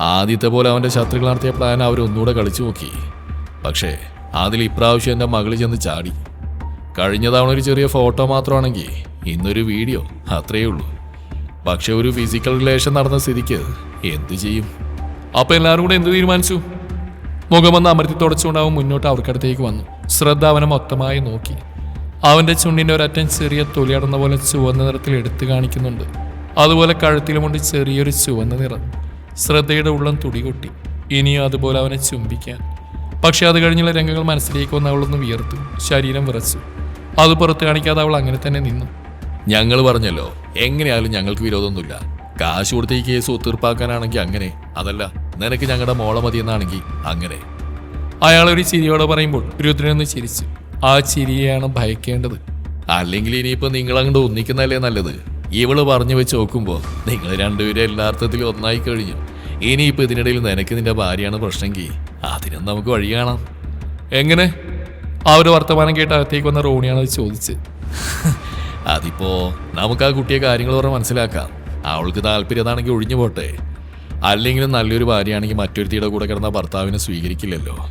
ആദ്യത്തെ പോലെ അവന്റെ ശത്രുക്കൾ നടത്തിയ പ്ലാൻ അവരൊന്നുകൂടെ കളിച്ചു നോക്കി. പക്ഷേ അതിൽ ഇപ്രാവശ്യം എന്റെ മകൾ ചെന്ന് ചാടി. കഴിഞ്ഞ തവണ ഒരു ചെറിയ ഫോട്ടോ മാത്രമാണെങ്കിൽ ഇന്നൊരു വീഡിയോ അത്രയേ ഉള്ളൂ. പക്ഷെ ഒരു ഫിസിക്കൽ റിലേഷൻ നടന്ന സ്ഥിതിക്ക് എന്തു ചെയ്യും? അപ്പോൾ എല്ലാവരും കൂടെ എന്ത് തീരുമാനിച്ചു? മുഖമെന്ന് അമർത്തി തുടച്ചുകൊണ്ട് മുന്നോട്ട് അവർക്കടുത്തേക്ക് വന്നു. ശ്രദ്ധ അവനെ മൊത്തമായി നോക്കി. അവന്റെ ചുണ്ടിന്റെ ഒരറ്റം ചെറിയ തൊലിയടന്ന പോലെ ചുവന്ന നിറത്തിൽ എടുത്തു കാണിക്കുന്നുണ്ട്. അതുപോലെ കഴുത്തിലുമുണ്ട് ചെറിയൊരു ചുവന്ന നിറം. ശ്രദ്ധയുടെ ഉള്ളം തുടികൊട്ടി. ഇനിയും അതുപോലെ അവനെ ചുംബിക്കാൻ. പക്ഷെ അത് കഴിഞ്ഞുള്ള രംഗങ്ങൾ മനസ്സിലേക്ക് വന്ന് അവളൊന്ന് വിയർത്തു. ശരീരം വിറച്ചു. അത് പുറത്ത് കാണിക്കാതെ അവൾ അങ്ങനെ തന്നെ നിന്നു. ഞങ്ങൾ പറഞ്ഞല്ലോ എങ്ങനെയാലും ഞങ്ങൾക്ക് വിരോധമൊന്നുമില്ല. കാശ് കൊടുത്ത് ഈ കേസ് ഒത്തീർപ്പാക്കാനാണെങ്കിൽ അങ്ങനെ. അതല്ല നിനക്ക് ഞങ്ങളുടെ മോളെ മതിയെന്നാണെങ്കിൽ അങ്ങനെ. അയാൾ ഒരു ചിരിയോടെ പറയുമ്പോൾ രുദ്രനൊന്ന് ചിരിച്ചു. ആ ചിരിയെയാണ് ഭയക്കേണ്ടത്. അല്ലെങ്കിൽ ഇനിയിപ്പോൾ നിങ്ങളങ്ങോട്ട് ഒന്നിക്കുന്നതല്ലേ നല്ലത്? ഇവൾ പറഞ്ഞു വെച്ച് നോക്കുമ്പോൾ നിങ്ങൾ രണ്ടുപേരും എല്ലാ അർത്ഥത്തിലും ഒന്നായി കഴിഞ്ഞു. ഇനിയിപ്പോ ഇതിനിടയിൽ നിനക്ക് നിന്റെ ഭാര്യയാണ് പ്രശ്നമെങ്കിൽ അതിനും നമുക്ക് വഴി കാണാം. എങ്ങനെ? ഒരു വർത്തമാനം കേട്ട് അകത്തേക്ക് വന്ന റോണിയാണ് അത് ചോദിച്ച് അതിപ്പോ നമുക്ക് ആ കുട്ടിയെ കാര്യങ്ങൾ പറഞ്ഞ് മനസ്സിലാക്കാം. അവൾക്ക് താല്പര്യതാണെങ്കിൽ ഒഴിഞ്ഞു പോട്ടെ. അല്ലെങ്കിലും നല്ലൊരു ഭാര്യയാണെങ്കിൽ മറ്റൊരുത്തിയുടെ കൂടെ കിടന്ന ഭർത്താവിനെ സ്വീകരിക്കില്ലല്ലോ.